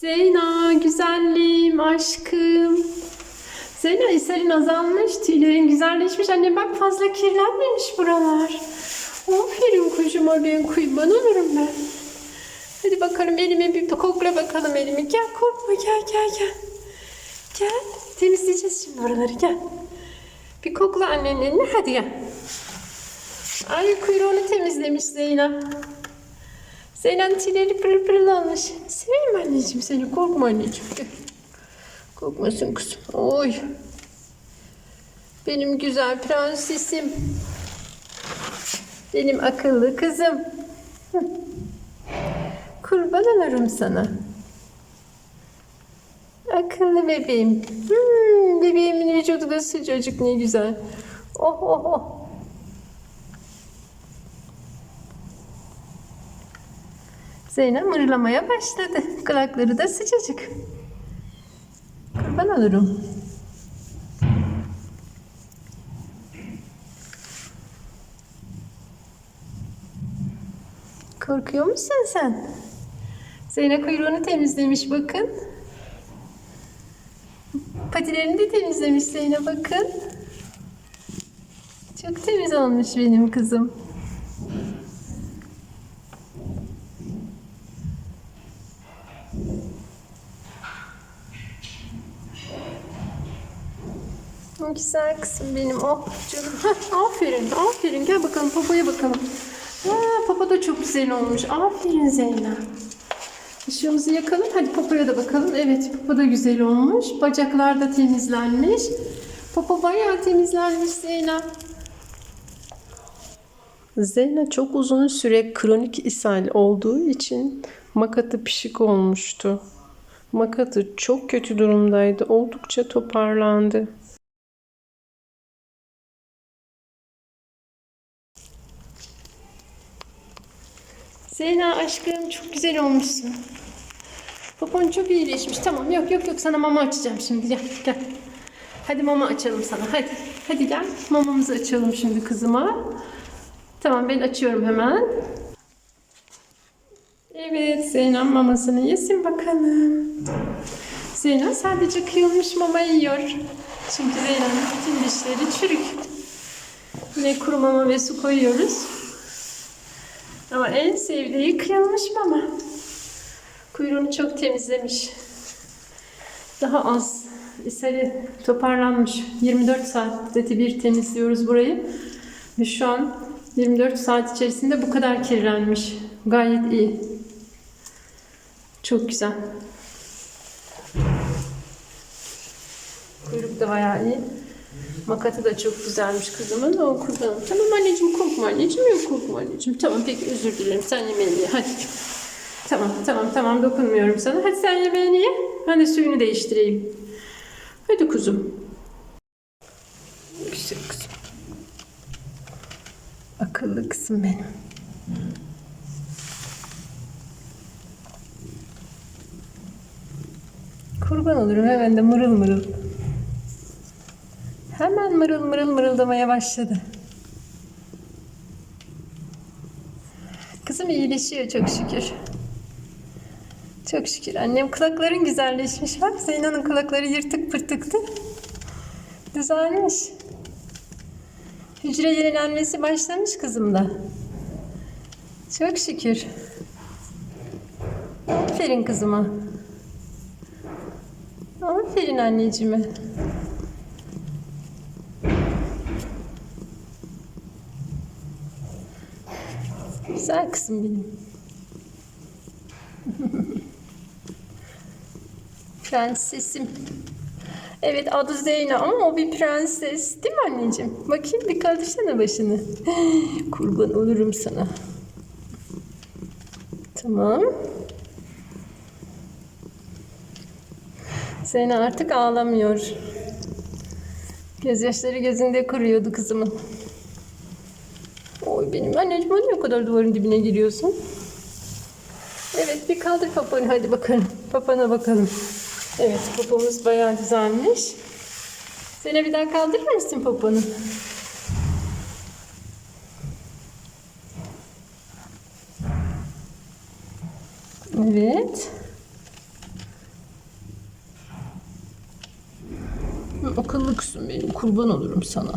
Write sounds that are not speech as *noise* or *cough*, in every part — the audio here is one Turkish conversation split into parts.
Zeyna, güzelliğim, aşkım. Zeyna, ishalin azalmış, tüylerin güzelleşmiş. Anne bak fazla kirlenmemiş buralar. Aferin kuşuma ben kurban olurum ben. Hadi bakalım elime bir kokla bakalım elimi. Gel korkma gel gel gel. Gel temizleyeceğiz şimdi buraları gel. Bir kokla annenin elini hadi gel. Ay kuyruğunu temizlemiş Zeyna. Zeynep tüyleri pırıl pırıl olmuş. Seveyim anneciğim seni. Korkma anneciğim. Korkmasın kızım. Oy. Benim güzel prensesim. Benim akıllı kızım. *laughs* Kurban olurum sana. Akıllı bebeğim. Hmm, bebeğimin vücudu da sıcacık ne güzel. Oh oh oh. Zeynep mırlamaya başladı. Kulakları da sıcacık. Kurban olurum. Korkuyor musun sen? Zeynep kuyruğunu temizlemiş bakın. Patilerini de temizlemiş Zeynep bakın. Çok temiz olmuş benim kızım. Ne Güzel kızım benim. Oh canım. Aferin. Aferin. Gel bakalım papaya bakalım. Aa, papa da çok güzel olmuş. Aferin Zeynep. Işığımızı yakalım. Hadi papaya da bakalım. Evet papa da güzel olmuş. Bacaklar da temizlenmiş. Papa bayağı temizlenmiş Zeynep. Zeyna çok uzun süre kronik ishal olduğu için makatı pişik olmuştu. Makatı çok kötü durumdaydı. Oldukça toparlandı. Zeyna aşkım çok güzel olmuşsun. Popon çok iyileşmiş. Tamam yok yok yok sana mama açacağım şimdi gel gel. Hadi mama açalım sana hadi. Hadi gel mamamızı açalım şimdi kızıma. Tamam ben açıyorum hemen. Evet Zeyna mamasını yesin bakalım. Zeyna sadece kıyılmış mama yiyor. Çünkü Zeyna'nın bütün dişleri çürük. Yine kuru mama ve su koyuyoruz. Ama en sevdiği kıyılmış mama. Kuyruğunu çok temizlemiş. Daha az iseri toparlanmış. 24 saatte bir temizliyoruz burayı. Ve şu an 24 saat içerisinde bu kadar kirlenmiş. Gayet iyi. Çok güzel. Kuyruk da bayağı iyi. Makatı da çok güzelmiş kızımın. O kurbanım. Tamam anneciğim korkma anneciğim. Yok korkma anneciğim. Tamam peki özür dilerim. Sen yemeğini ye. Hadi. Tamam tamam tamam dokunmuyorum sana. Hadi sen yemeğini ye. Ben de suyunu değiştireyim. Hadi kuzum. Güzel kızım. Akıllı kızım benim. Kurban olurum hemen de mırıl mırıl. Mırıl mırıl mırıldamaya başladı. Kızım iyileşiyor çok şükür. Çok şükür. Annem kulakların güzelleşmiş. Bak Zeyna'nın kulakları yırtık pırtıktı. Düzelmiş. Hücre yenilenmesi başlamış kızımda. Çok şükür. Aferin kızıma. Aferin anneciğime. Güzel kızım benim. *laughs* Prensesim. Evet adı Zeyna ama o bir prenses değil mi anneciğim? Bakayım bir kaldırsana başını. *gasps* Kurban olurum sana. Tamam. Zeyna artık ağlamıyor. Gözyaşları gözünde kuruyordu kızımın. Benim. Anneciğim o niye o kadar duvarın dibine giriyorsun? Evet bir kaldır papanı hadi bakalım. Papana bakalım. Evet papamız bayağı düzelmiş. Sena bir daha kaldırır mısın papanı? Evet. Akıllı kızım benim kurban olurum sana.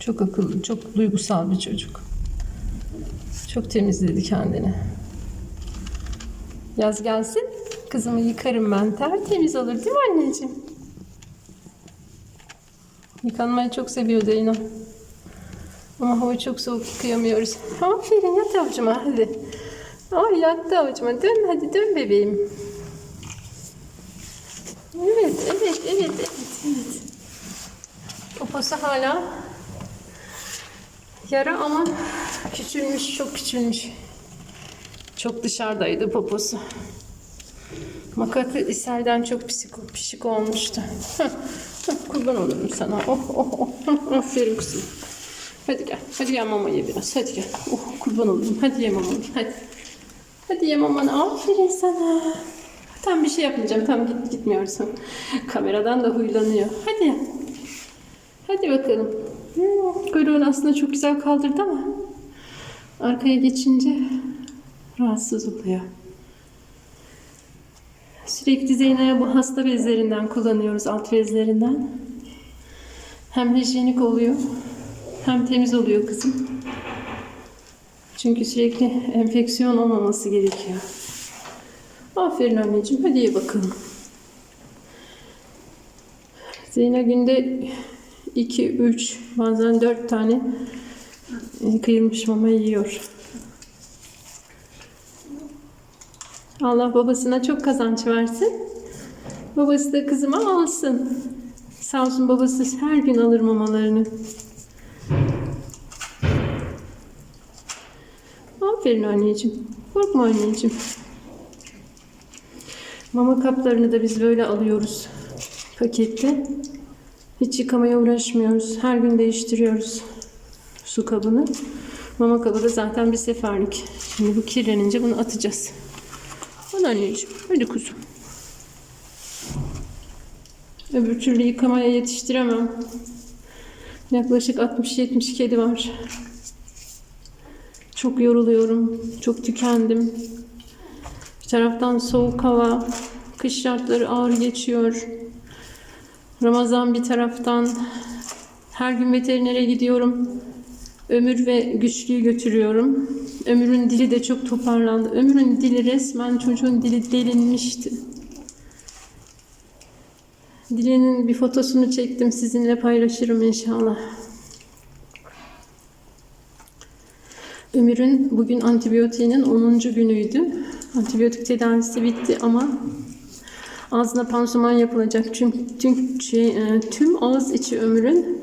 Çok akıllı, çok duygusal bir çocuk. Çok temizledi kendini. Yaz gelsin. Kızımı yıkarım ben. Tertemiz olur değil mi anneciğim? Yıkanmayı çok seviyor Zeyno. Ama hava çok soğuk yıkayamıyoruz. Aferin yat avucuma hadi. Ay yattı avucuma. Dön hadi dön bebeğim. Evet, evet, evet, evet, evet. Poposu hala yara ama küçülmüş, çok küçülmüş. Çok dışarıdaydı poposu. Makatı ishalden çok psik, pişik olmuştu. *laughs* Kurban olurum sana. Oh, oh, oh. *laughs* Kızım. Hadi gel. Hadi ye mama ye biraz. Hadi gel. Oh, kurban olurum. Hadi ye mamanı. Hadi. Hadi ye mamanı. Aferin sana. Tam bir şey yapmayacağım. Tam git gitmiyorsun. Kameradan da huylanıyor. Hadi. Hadi bakalım. Hmm, kuyruğunu aslında çok güzel kaldırdı ama arkaya geçince rahatsız oluyor. Sürekli Zeynep'e bu hasta bezlerinden kullanıyoruz, alt bezlerinden. Hem hijyenik oluyor, hem temiz oluyor kızım. Çünkü sürekli enfeksiyon olmaması gerekiyor. Aferin anneciğim, hadi ye bakalım. Zeynep günde 2, 3, bazen 4 tane kıyılmış mama yiyor. Allah babasına çok kazanç versin. Babası da kızıma alsın. Sağ olsun babası her gün alır mamalarını. Aferin anneciğim. Korkma anneciğim. Mama kaplarını da biz böyle alıyoruz. Pakette. Hiç yıkamaya uğraşmıyoruz. Her gün değiştiriyoruz su kabını. Mama kabı da zaten bir seferlik. Şimdi bu kirlenince bunu atacağız. Al anneciğim. Hadi kuzum. Öbür türlü yıkamaya yetiştiremem. Yaklaşık 60-70 kedi var. Çok yoruluyorum. Çok tükendim. Bir taraftan soğuk hava, kış şartları ağır geçiyor. Ramazan bir taraftan. Her gün veterinere gidiyorum. Ömür ve güçlüyü götürüyorum. Ömür'ün dili de çok toparlandı. Ömür'ün dili resmen çocuğun dili delinmişti. Dilinin bir fotosunu çektim. Sizinle paylaşırım inşallah. Ömür'ün bugün antibiyotiğinin 10. günüydü. Antibiyotik tedavisi bitti ama ağzına pansuman yapılacak. Çünkü tüm, şey, tüm ağız içi Ömür'ün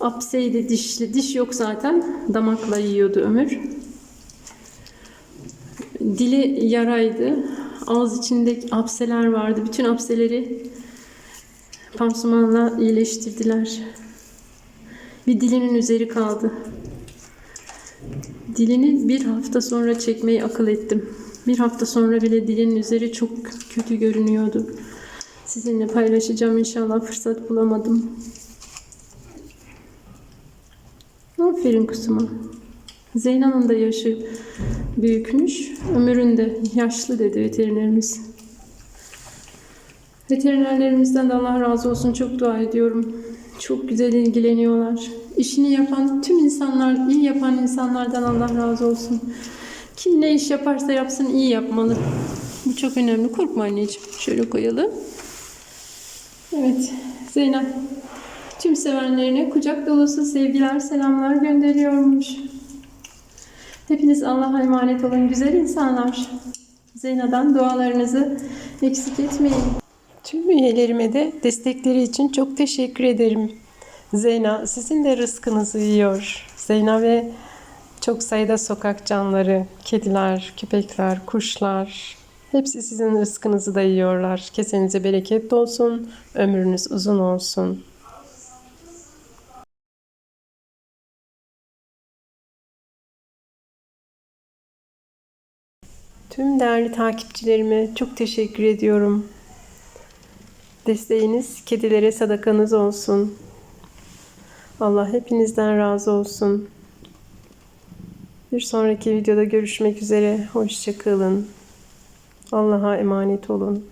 apseydi dişli. Diş yok zaten. Damakla yiyordu Ömür. Dili yaraydı. Ağız içinde apseler vardı. Bütün apseleri pansumanla iyileştirdiler. Bir dilinin üzeri kaldı. Dilini bir hafta sonra çekmeyi akıl ettim. Bir hafta sonra bile dilinin üzeri çok kötü görünüyordu. Sizinle paylaşacağım inşallah fırsat bulamadım. Aferin kuzuma. Zeyna'nın da yaşı büyükmüş. Ömür'ün de yaşlı dedi veterinerimiz. Veterinerlerimizden de Allah razı olsun çok dua ediyorum. Çok güzel ilgileniyorlar. İşini yapan tüm insanlar, iyi yapan insanlardan Allah razı olsun. Kim ne iş yaparsa yapsın iyi yapmalı. Bu çok önemli. Korkma anneciğim. Şöyle koyalım. Evet. Zeynep tüm sevenlerine kucak dolusu sevgiler, selamlar gönderiyormuş. Hepiniz Allah'a emanet olun güzel insanlar. Zeyna'dan dualarınızı eksik etmeyin. Tüm üyelerime de destekleri için çok teşekkür ederim. Zeyna sizin de rızkınızı yiyor. Zeyna ve çok sayıda sokak canlıları, kediler, köpekler, kuşlar hepsi sizin rızkınızı da yiyorlar. Kesenize bereket olsun, ömrünüz uzun olsun. Tüm değerli takipçilerime çok teşekkür ediyorum. Desteğiniz kedilere sadakanız olsun. Allah hepinizden razı olsun. Bir sonraki videoda görüşmek üzere. Hoşçakalın. Allah'a emanet olun.